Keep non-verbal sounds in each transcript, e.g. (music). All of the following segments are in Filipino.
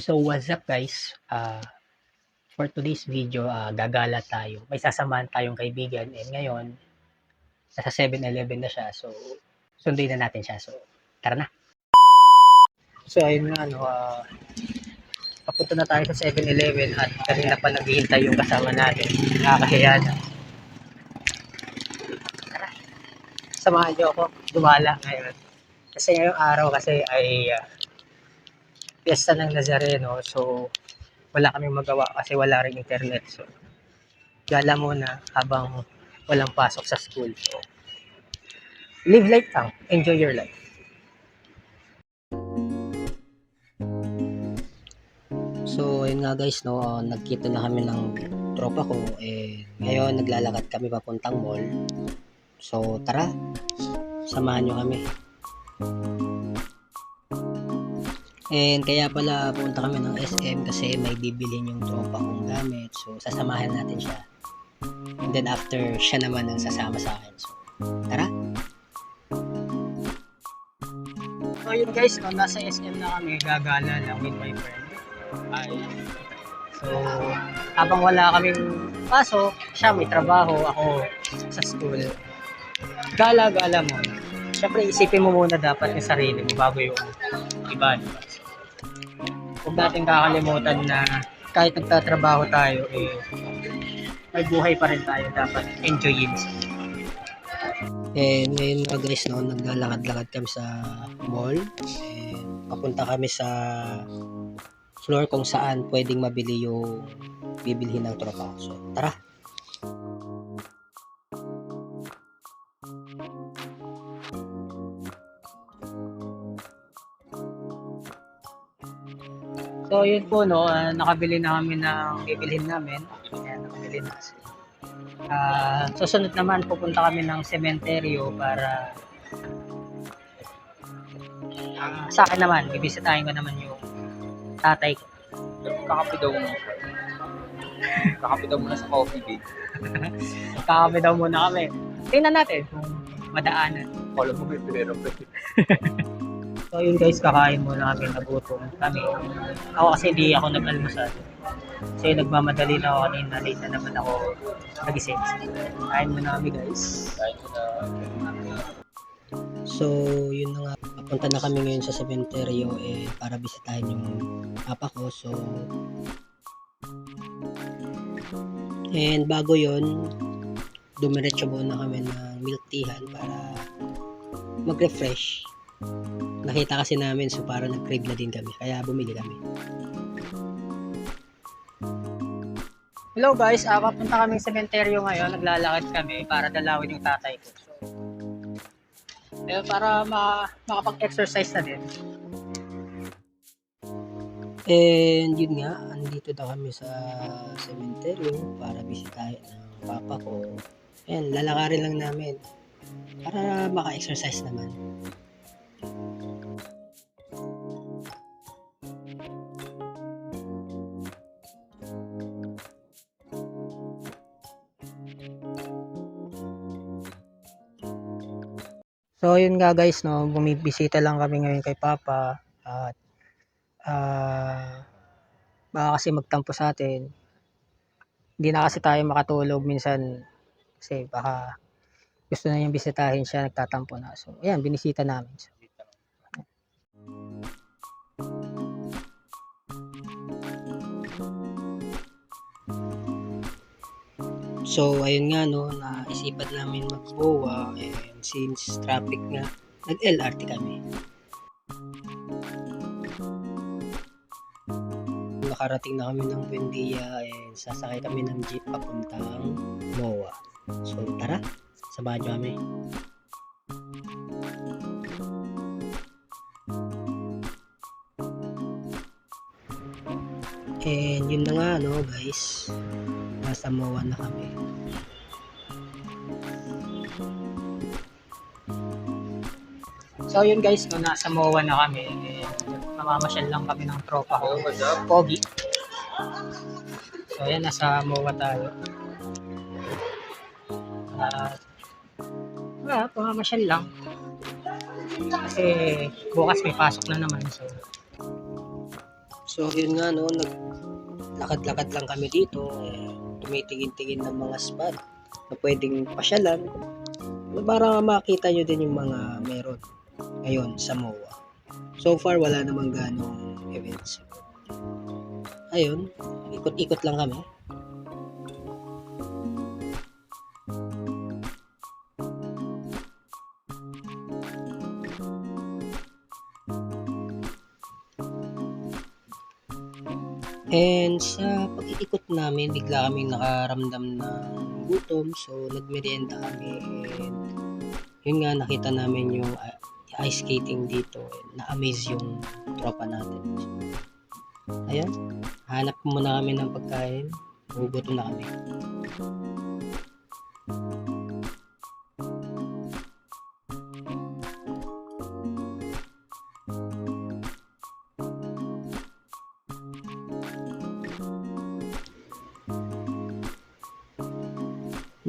So what's up guys? Uh, for today's video, uh, gagala tayo. May sasamahan tayong kaibigan and ngayon, nasa 7-Eleven na siya. So, sunduin na natin siya. So, tara na. So, ayun nga, ano, uh, papunta na tayo sa 7-Eleven at kanina pa naghihintay yung kasama natin. Nakakahiya na. Tara. Samahan niyo ako. Dumala ngayon. Kasi ngayong araw kasi ay uh, piyesta ng Nazareno. So, wala kaming magawa kasi wala rin internet. So, gala muna habang walang pasok sa school. So, live life lang. Enjoy your life. So, ayun nga guys, no, uh, nagkita na kami ng tropa ko. Eh, ngayon, naglalakad kami papuntang mall. So, tara, samahan nyo kami. And kaya pala punta kami ng SM kasi may bibilhin yung tropa kong gamit. So, sasamahan natin siya. And then after, siya naman ang sasama sa akin. So, tara! So, yun guys, no, nasa SM na kami, gagala lang with my friend. Ay, so, habang wala kaming pasok, siya may trabaho, ako sa school. Gala-gala mo. Siyempre, isipin mo muna dapat yung sarili mo bago yung iba. Huwag natin kakalimutan na kahit nagtatrabaho tayo, eh, may buhay pa rin tayo. Dapat enjoyin. Eh, ngayon nga guys, no, naglalakad-lakad kami sa mall. Eh, papunta kami sa floor kung saan pwedeng mabili yung bibilhin ng tropa. So, tara! So, yun po, no, ah, nakabili na kami ng bibilhin namin. Ayan, nakabili na kasi. Ah, susunod naman, pupunta kami ng sementeryo para ah, sa akin naman, bibisitahin ko naman yung tatay ko. Kakape daw mo. Kakape daw muna sa coffee day. (laughs) Kakape daw muna kami. Tingnan natin kung madaanan. Kala mo may pinero pa. (laughs) So yun guys, kakain muna kami, nagutom kami. Ako kasi hindi ako nag-almusal. Kasi nagmamadali na ako kanina, late na naman ako nagising. Kain muna kami guys. Kain ko na. So, yun na nga. Papunta na kami ngayon sa cementerio eh, para bisitahin yung papa ko. So, and bago yon dumiretso muna kami ng milk teahan para mag-refresh. Nakita kasi namin so para nag-crave na din kami. Kaya bumili kami. Hello guys, uh, papunta kami sa cementerio ngayon. Naglalakad kami para dalawin yung tatay ko. So, eh, para ma makapag-exercise na din. And yun nga, andito na kami sa cementerio para bisitahin ng papa ko. Ayan, lalakarin lang namin para maka-exercise naman. So, yun nga guys, no, bumibisita lang kami ngayon kay Papa at ah baka kasi magtampo sa atin. Hindi na kasi tayo makatulog minsan kasi baka gusto na niyang bisitahin siya, nagtatampo na. So, ayan, binisita namin. So, So, ayun nga, no, naisipan namin mag-BOA and since traffic nga, nag-LRT kami. Nakarating na kami ng Buendia and sasakay kami ng jeep papuntang MOA. So, tara, samahan nyo kami. And yun na nga, no, guys nasa MOA na kami. So yun guys, no, nasa MOA na kami. Namamasyal lang kami ng tropa ko. Pogi. So yan, nasa MOA tayo. At, wala, pamamasyal lang. Kasi bukas may pasok na naman. So, so yun nga, no, nag lakad-lakad lang kami dito. Eh, tumitingin-tingin ng mga spot na pwedeng pasyalan. Para makita nyo din yung mga meron ngayon sa MOA. So far, wala namang ganong events. Ayun, ikot-ikot lang kami. And sa pag-iikot namin, bigla kami nakaramdam ng gutom. So, nagmerienda kami. And yun nga, nakita namin yung ice skating dito. Na-amaze yung tropa natin. So, ayun, hanap muna kami ng pagkain. Gugutom na kami.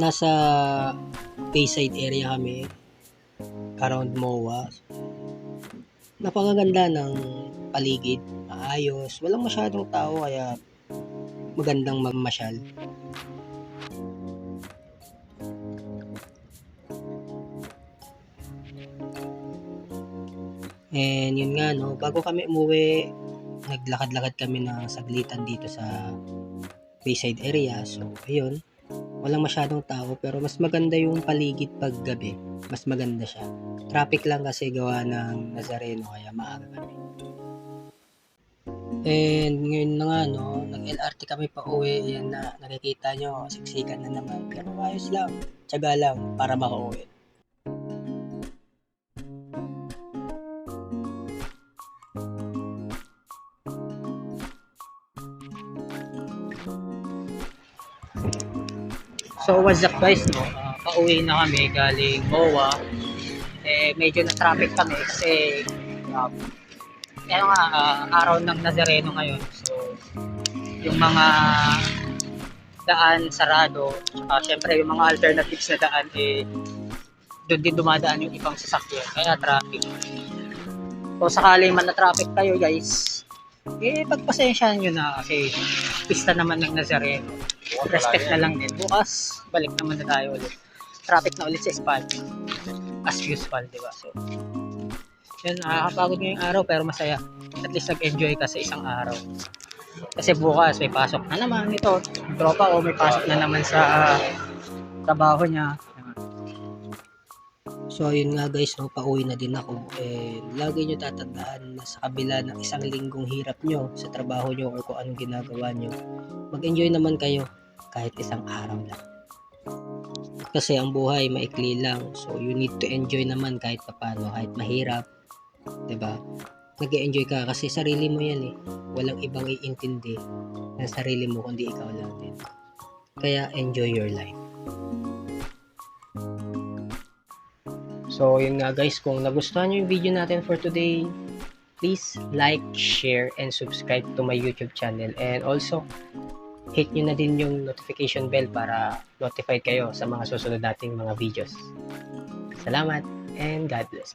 Nasa Bayside area kami. Around MOA. Napakaganda ng paligid. Maayos. Walang masyadong tao kaya magandang mamasyal. And yun nga no, bago kami umuwi, naglakad-lakad kami ng saglitan dito sa Bayside area. So, ayun, walang masyadong tao pero mas maganda yung paligid pag gabi. Mas maganda siya. Traffic lang kasi gawa ng Nazareno kaya maaga kami. And ngayon na nga no, nag-LRT kami pa uwi. Ayan na, nakikita nyo, siksikan na naman. Pero ayos lang, tiyaga lang para makauwi. So what's up guys no? Uh, pauwi na kami galing MOA. Eh medyo na traffic kami kasi uh, kaya nga ah, araw ng Nazareno ngayon. So yung mga daan sarado, uh, syempre yung mga alternatives na daan eh doon din dumadaan yung ibang sasakyan. Kaya traffic. So sakali man na traffic kayo guys, eh pagpasensyahan nyo na kasi pista naman ng Nazareno respect na lang din. Bukas, balik naman na tayo ulit. Traffic na ulit sa Espanya. As usual, di ba? So, yun, nakakapagod ngayong araw pero masaya. At least nag-enjoy ka sa isang araw. Kasi bukas, may pasok na naman ito. Tropa ko, may pasok na naman sa trabaho niya. So, yun nga guys, no, pauwi na din ako. And lagi nyo tatandaan na sa kabila ng isang linggong hirap nyo sa trabaho nyo or kung anong ginagawa nyo, mag-enjoy naman kayo kahit isang araw lang. Kasi ang buhay maikli lang. So you need to enjoy naman kahit papano, kahit mahirap. 'Di ba? Nag-enjoy ka kasi sarili mo 'yan eh. Walang ibang iintindi ng sarili mo kundi ikaw lang din. Kaya enjoy your life. So, yun nga guys, kung nagustuhan nyo yung video natin for today, please like, share, and subscribe to my YouTube channel. And also, hit nyo na din yung notification bell para notified kayo sa mga susunod nating mga videos. Salamat and God bless.